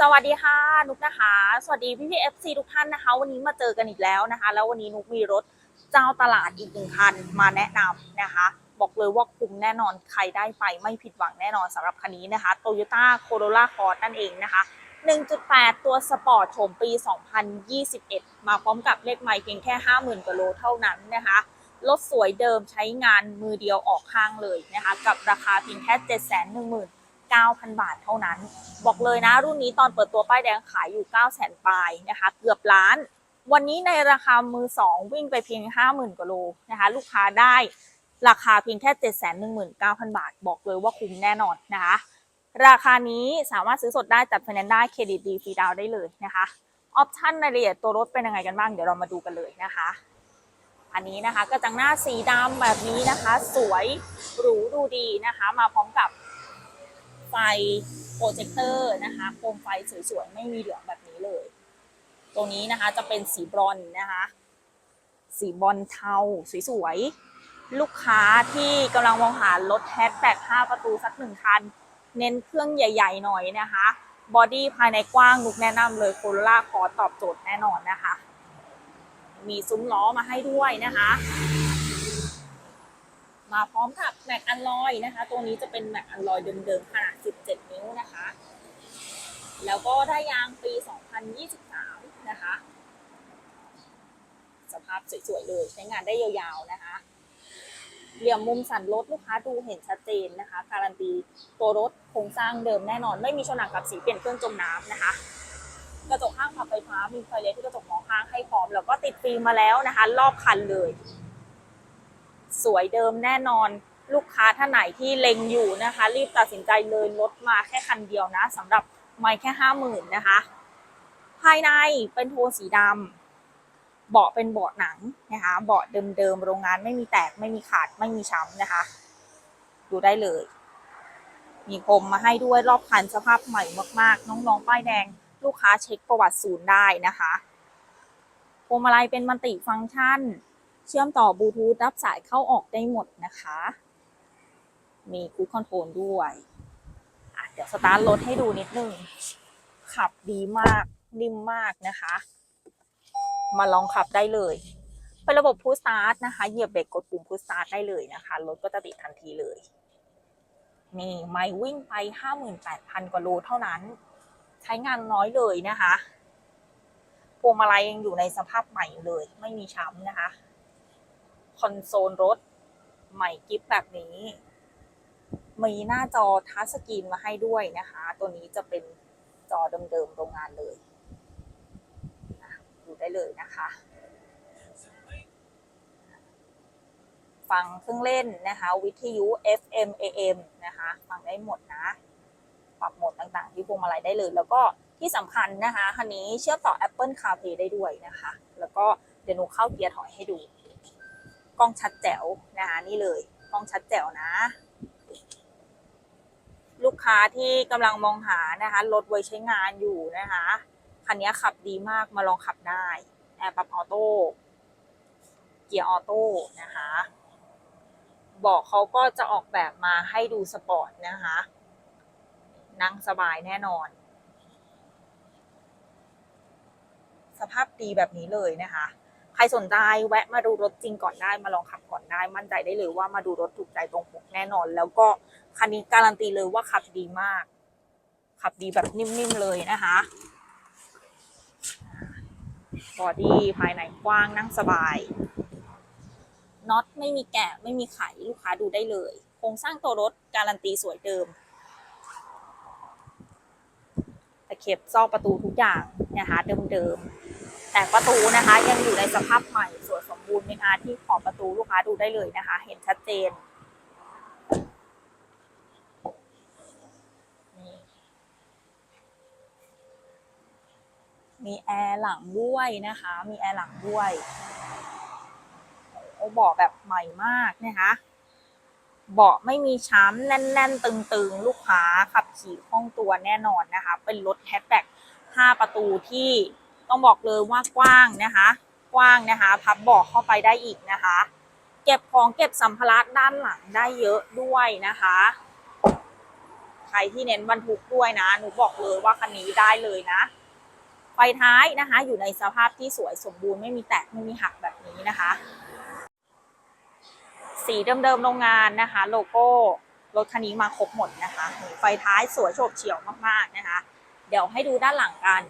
สวัสดีค่ะนุกนะคะ สวัสดีพี่พี่เอฟซีทุกท่านนะคะ วันนี้มาเจอกันอีกแล้วนะคะ แล้ววันนี้นุกมีรถเจ้าตลาดอีกหนึ่งคันมาแนะนำนะคะ บอกเลยว่าคุ้มแน่นอนใครได้ไปไม่ผิดหวังแน่นอนสำหรับคันนี้นะคะ Toyota Corolla Cross นั่นเองนะคะ 1.8 ตัวสปอร์ตโฉมปี 2021 มาพร้อมกับเลขไมล์เพียงแค่ 50,000กว่าโลเท่านั้นนะคะรถสวยเดิมใช้งานมือเดียวออกข้างเลยนะคะ กับราคาเพียงแค่ 9,000 บาทเท่านั้น บอกเลยนะ รุ่นนี้ตอนเปิดตัวป้ายแดงขายอยู่ 900,000ปลายนะคะ เกือบล้าน วันนี้ในราคามือ 2 วิ่งไปเพียง 50,000กว่าโลนะคะ ลูกค้าได้ราคาเพียงแค่ 719,000 บาท บอกเลยว่าคุ้มแน่นอนนะคะ ราคานี้สามารถซื้อสดได้จัดไฟแนนซ์ได้เครดิตดีฟรีดาวได้เลยนะคะออปชั่นรายละเอียดตัวรถเป็นยังไงกันบ้างเดี๋ยวเรามาดูกันเลยนะคะ อันนี้นะคะกระจังหน้าสีดำแบบนี้นะคะ สวยหรูดูดีนะคะ มาพร้อมกับ ไฟโปรเจคเตอร์นะคะโคมไฟสวยๆ ไม่มีเหลืองแบบนี้เลย ตรงนี้นะคะจะเป็นสีบรอนนะคะ สีบอลเทาสวยๆ ลูกค้าที่กำลังมองหารถแฮชแท็ก5ประตูสักหนึ่งคัน เน้นเครื่องใหญ่ๆหน่อยนะคะบอดี้ภายในกว้างนุกแนะนำเลยโคโรล่าคอตอบโจทย์แน่นอนนะคะ มีซุ้มล้อมาให้ด้วยนะคะ มาพร้อมกับแม็กอันลอยนะคะ ตัวนี้จะเป็นแม็กอันลอยเดิมๆขนาด 17 นิ้วนะคะ แล้วก็ได้ยางปี 2023 นะคะ สภาพสวยๆเลยใช้งานได้ยาวๆนะคะ เหลี่ยมมุมสันรถลูกค้าดูเห็นชัดเจนนะคะ การันตีตัวรถโครงสร้างเดิมแน่นอน ไม่มีชนหนักกับสีเปลี่ยนเครื่องจมน้ำนะคะกระจกข้างขับไฟฟ้ามีไฟเลี้ยวที่กระจกมองข้างให้พร้อม แล้วก็ติดฟิล์มมาแล้วนะคะ รอบคันเลย สวยเดิมแน่นอนลูกค้าท่านไหนที่เล็งอยู่นะคะ รีบตัดสินใจเลยลดมาแค่คันเดียวนะสำหรับไม่แค่ห้าหมื่นนะคะ ภายในเป็นโทนสีดำเบาะเป็นเบาะหนังนะคะเบาะเดิมๆโรงงานไม่มีแตกไม่มีขาดไม่มีช้ำนะคะ ดูได้เลย มีพรมมาให้ด้วยรอบคันสภาพใหม่มากๆ น้องๆป้ายแดง ลูกค้าเช็คประวัติศูนย์ได้นะคะพวงมาลัยเป็นมัลติฟังก์ชัน เชื่อมต่อบลูทูธรับสายเข้าออกได้หมดนะคะ มีคูดคอนโทรลด้วยเดี๋ยวสตาร์ทรถให้ดูนิดนึง ขับดีมากนิ่มมากนะคะ มาลองขับได้เลย เป็นระบบพุชสตาร์ทนะคะ เหยียบเบรกกดปุ่มพุชสตาร์ทได้เลยนะคะ รถก็จะติดทันทีเลย นี่ไม่วิ่งไป 58,000 กว่าโลเท่านั้น ใช้งานน้อยเลยนะคะพวงมาลัยยังอยู่ในสภาพใหม่เลย ไม่มีช้ำนะคะ คอนโซลรถ ใหม่กิฟแบบนี้ มีหน้าจอทัชสกรีนมาให้ด้วยนะคะ ตัวนี้จะเป็นจอเดิมๆโรงงานเลยอะดูได้เลยนะคะ ฟังเครื่องเล่นนะคะ วิทยุ FM AM นะคะ ฟังได้หมดนะปรับโหมดต่างๆ ที่พวงมาลัยได้เลย แล้วก็ที่สำคัญนะคะคันนี้เชื่อมต่อ Apple CarPlay ได้ด้วยนะคะ แล้วก็เดี๋ยวหนูเข้าเกียร์ถอยให้ดู ล้องชัดแจ๋วนะคะนี่เลยกล้องชัดแจ๋วนะ ลูกค้าที่กำลังมองหานะคะรถไว้ใช้งานอยู่นะคะคันนี้ขับดีมากมาลองขับได้แอร์ปรับออโต้เกียร์ออโต้นะคะบอกเขาก็จะออกแบบมาให้ดูสปอร์ตนะคะ นั่งสบายแน่นอน สภาพดีแบบนี้เลยนะคะ รสนใจแวะมาดูรถจริงก่อนได้มาลองขับก่อนได้ มั่นใจได้เลยว่ามาดูรถถูกใจตรงปกแน่นอน แล้วก็คันนี้การันตีเลยว่าขับดีมาก ขับดีแบบนิ่มๆเลยนะคะบอดี้ภายในกว้างนั่งสบายน็อตไม่มีแกะไม่มีไขลูกค้าดูได้เลยโครงสร้างตัวรถการันตีสวยเดิมตะเข็บซอกประตูทุกอย่างนะคะเดิมๆ แต่ประตูนะคะยังอยู่ในสภาพใหม่สวยสมบูรณ์เป็นอาร์ที่ขอบประตูลูกค้าดูได้เลยนะคะ เห็นชัดเจนมีแอร์หลังด้วยนะคะ มีแอร์หลังด้วยโอ้เบาะแบบใหม่มากนะคะเบาะไม่มีช้ำแน่น ๆ ตึง ๆ ลูกค้าขับขี่คล่องตัวแน่นอนนะคะ เป็นรถแฮชแบ็ก5ประตูที่ ต้องบอกเลยว่ากว้างนะคะ กว้างนะคะ พับเบาะเข้าไปได้อีกนะคะ เก็บของเก็บสัมภาระด้านหลังได้เยอะด้วยนะคะ ใครที่เน้นบรรทุกด้วยนะ หนูบอกเลยว่าคันนี้ได้เลยนะไฟท้ายนะคะ อยู่ในสภาพที่สวยสมบูรณ์ไม่มีแตกไม่มีหักแบบนี้นะคะ สีเดิมๆโรงงานนะคะ โลโก้รถคันนี้มาครบหมดนะคะ ไฟท้ายสวยโฉบเฉี่ยวมากๆนะคะ เดี๋ยวให้ดูด้านหลังกัน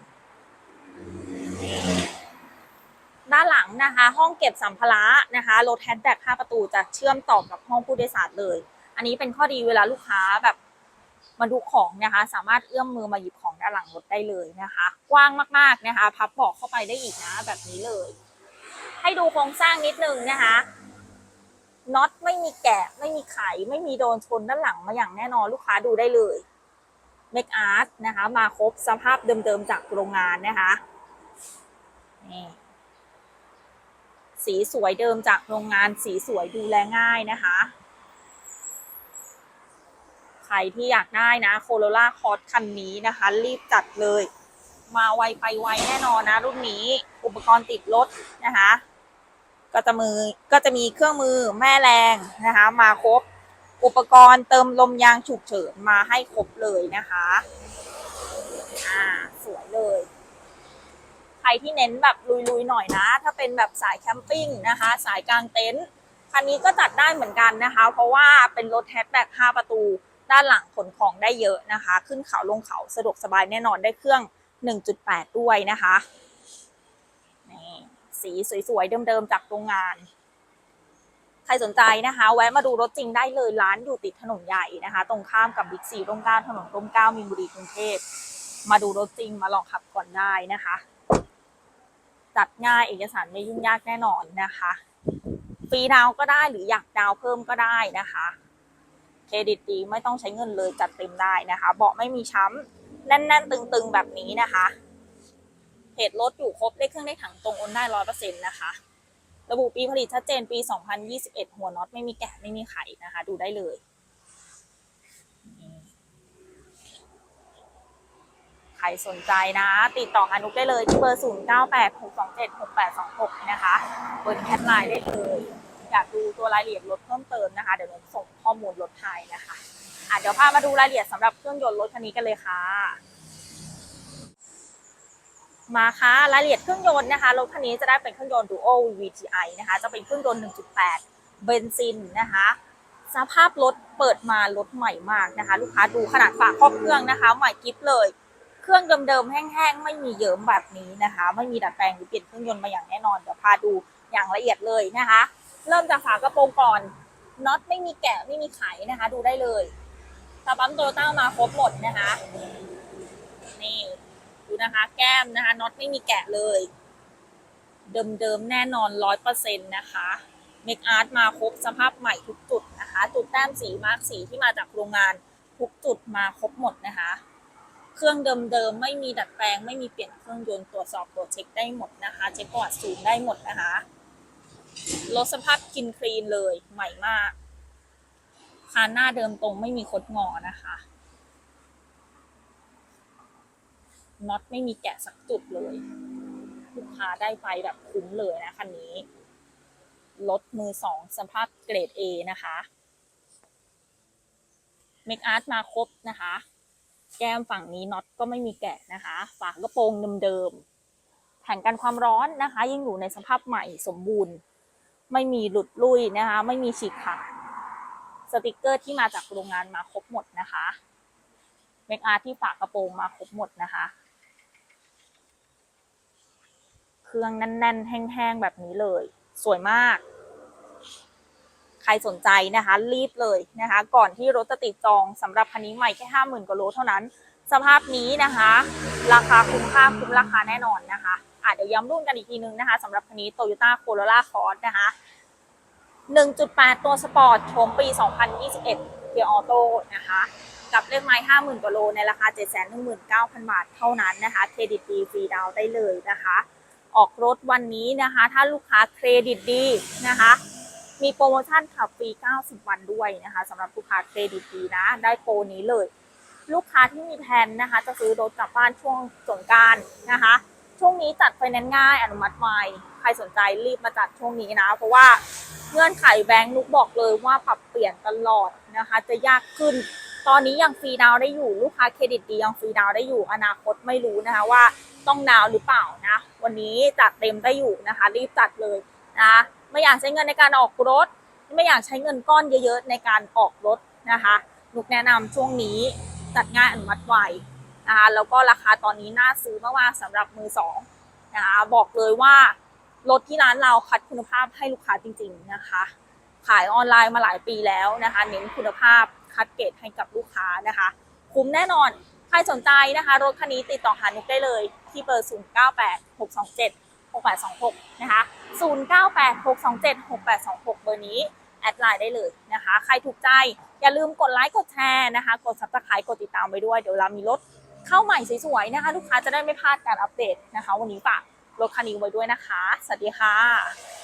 ด้านหลังนะคะ ห้องเก็บสัมภาระนะคะรถแฮชแบ็ก5ประตูจะเชื่อมต่อกับห้องผู้โดยสารเลย อันนี้เป็นข้อดีเวลาลูกค้าแบบมาดูของนะคะ สามารถเอื้อมมือมาหยิบของด้านหลังรถได้เลยนะคะ กว้างมากๆนะคะ พับเบาะเข้าไปได้อีกนะ แบบนี้เลย ให้ดูโครงสร้างนิดนึงนะคะน็อตไม่มีแกะไม่มีไข ไม่มีโดนชนด้านหลังมาอย่างแน่นอนลูกค้าดูได้เลยเมคอาร์ตนะคะ มาครบสภาพเดิมๆจากโรงงานนะคะ นี่สีสวยเดิมจากโรงงานสีสวยดูแลง่ายนะคะ ใครที่อยากได้นะโคโรล่าคอร์สคันนี้นะคะ รีบจัดเลย มาไวไปไวแน่นอนนะ รุ่นนี้อุปกรณ์ติดรถนะคะ ก็จะมือก็จะมีเครื่องมือแม่แรงนะคะ มาครบอุปกรณ์เติมลมยางฉุกเฉินมาให้ครบเลยนะคะ อ่า สวยเลย ใครที่เน้นแบบลุยๆหน่อยนะ ถ้าเป็นแบบสายแคมปิ้งนะคะ สายกลางเต็นท์คันนี้ก็จัดได้เหมือนกันนะคะ เพราะว่าเป็นรถแฮชแบ็ก5ประตู ด้านหลังขนของได้เยอะนะคะ ขึ้นเขาลงเขาสะดวกสบายแน่นอนได้เครื่อง 1.8 ด้วยนะคะนี่สีสวยๆเดิมๆจากโรงงาน ใครสนใจนะคะ แวะมาดูรถจริงได้เลยร้านอยู่ติดถนนใหญ่นะคะ ตรงข้ามกับบิ๊กซีร่มเกล้าถนนร่มเกล้ามีนบุรีกรุงเทพมาดูรถจริงมาลองขับก่อนได้นะคะ จัดง่ายเอกสารไม่ยุ่งยากแน่นอนนะคะฟรีดาวก็ได้หรืออยากดาวเพิ่มก็ได้นะคะ เครดิตดีไม่ต้องใช้เงินเลยจัดเต็มได้นะคะ เบาะไม่มีช้ำแน่น ๆ ตึง ๆ แบบนี้นะคะเพจรถอยู่ครบเลขเครื่องได้ถังตรงโอนได้ร้อยเปอร์เซ็นต์นะคะ ระบุปีผลิตชัดเจนปี 2021 หัวน็อตไม่มีแกะไม่มีไขนะคะ ดูได้เลยนี่ใครสนใจนะ ติดต่อหานุกได้เลยที่เบอร์ 0 9 8 6 2 7 6 8 2 6 นะคะเบอร์แคทไลน์ได้เลยอยากดูตัวรายละเอียดรถเพิ่มเติมนะคะ เดี๋ยวหนูส่งข้อมูลรถไทยนะคะอะเดี๋ยวพามาดูรายละเอียดสำหรับเครื่องยนต์รถคันนี้กันเลยค่ะ มาค่ะรายละเอียดเครื่องยนต์นะคะรถคันนี้จะได้เป็นเครื่องยนต์ Duo VTI นะคะ จะเป็นเครื่องยนต์ 1.8 เบนซินนะคะสภาพรถเปิดมารถใหม่มากนะคะ ลูกค้าดูขนาดฝาครอบเครื่องนะคะ ใหม่กิฟเลย เครื่องเดิมๆแห้งๆ ไม่มีเยิ้มแบบนี้นะคะ ไม่มีดัดแปลงหรือเปลี่ยนเครื่องยนต์มาอย่างแน่นอนเดี๋ยวพาดูอย่างละเอียดเลยนะคะ เริ่มจากฝากระโปรงก่อนน็อตไม่มีแกะไม่มีไขนะคะ ดูได้เลยตาปั๊มโตโยต้ามาครบหมดนะคะ นี่ดูนะคะ แก้มนะคะน็อตไม่มีแกะเลย เดิมๆแน่นอนร้อยเปอร์เซ็นต์นะคะเมคอาร์ตมาครบสภาพใหม่ทุกจุดนะคะ จุดแต้มสีมาร์กสีที่มาจากโรงงานทุกจุดมาครบหมดนะคะ เครื่องเดิมๆ ไม่มีดัดแปลง ไม่มีเปลี่ยนเครื่องยนต์ตรวจสอบตรวจเช็คได้หมดนะคะ เช็คประวัติศูนย์ได้หมดนะคะรถสภาพกินคลีนเลยใหม่มากคานหน้าเดิมตรงไม่มีคดงอนะคะน็อตไม่มีแกะสักจุดเลยลูกค้าได้ไปแบบคุ้มเลยนะคันนี้รถมือสองสภาพเกรด A นะคะเมคอาร์ตมาครบนะคะ แก้มฝั่งนี้น็อตก็ไม่มีแกะนะคะ ฝากระโปรงเดิมๆแผงกันความร้อนนะคะ ยังอยู่ในสภาพใหม่สมบูรณ์ ไม่มีหลุดลุยนะคะ ไม่มีฉีกขาดสติกเกอร์ที่มาจากโรงงานมาครบหมดนะคะเมคอาร์ที่ฝากระโปรงมาครบหมดนะคะ เครื่องแน่นๆ แห้งๆ แบบนี้เลย สวยมาก ใครสนใจนะคะรีบเลยนะคะ ก่อนที่รถจะติดจองสำหรับคันนี้ใหม่แค่ห้าหมื่นกว่าโลเท่านั้น สภาพนี้นะคะ ราคาคุ้มค่าคุ้มราคาแน่นอนนะคะอะเดี๋ยวย้ำรุ่นกันอีกทีนึงนะคะสำหรับคันนี้ Toyota Corolla Cross นะคะ 1.8 ตัวสปอร์ตชมปี 2021เกียร์ออโต้นะคะ กับเลขไม้ 50,000กว่าโล ในราคา 719,000 บาทเท่านั้นนะคะ เครดิตดีฟรีดาวได้เลยนะคะ ออกรถวันนี้นะคะ ถ้าลูกค้าเครดิตดีนะคะ มีโปรโมชั่นขับฟรี 90 วันด้วยนะคะสำหรับลูกค้าเครดิตดีนะ ได้โปรนี้เลย ลูกค้าที่มีแผนนะคะ จะซื้อรถกลับบ้านช่วงสงการนะคะ ช่วงนี้จัดไฟแนนซ์ง่ายอนุมัติไวใครสนใจรีบมาจัดช่วงนี้นะ เพราะว่าเงื่อนไขแบงค์นุกบอกเลยว่าปรับเปลี่ยนตลอดนะคะ จะยากขึ้น ตอนนี้ยังฟรีดาวได้อยู่ลูกค้าเครดิตดียังฟรีดาวได้อยู่อนาคตไม่รู้นะคะว่าต้องดาวหรือเปล่านะ วันนี้จัดเต็มได้อยู่นะคะ รีบจัดเลยนะ ไม่อยากใช้เงินในการออกรถ ไม่อยากใช้เงินก้อนเยอะๆในการออกรถนะคะนุกแนะนำช่วงนี้จัดง่ายอนุมัติไวนะคะแล้วก็ราคาตอนนี้น่าซื้อมากๆสำหรับมือสองนะคะบอกเลยว่ารถที่ร้านเราคัดคุณภาพให้ลูกค้าจริง ๆนะคะ ขายออนไลน์มาหลายปีแล้วนะคะ เน้นคุณภาพคัดเกรดให้กับลูกค้านะคะ คุ้มแน่นอน ใครสนใจนะคะ รถคันนี้ติดต่อหานุกได้เลยที่เบอร์ 098627 6826 นะคะ 0 9 8 6 2 7 6 8 2 6 เบอร์นี้ แอดไลน์ได้เลยนะคะ ใครถูกใจ อย่าลืมกดไลค์กดแชร์นะคะ กดซับสไครต์กดติดตามไปด้วย เดี๋ยวเรามีรถเข้าใหม่สวยๆนะคะ ลูกค้าจะได้ไม่พลาดการอัปเดตนะคะ วันนี้ฝากรถคันนี้ไว้ด้วยนะคะ สวัสดีค่ะ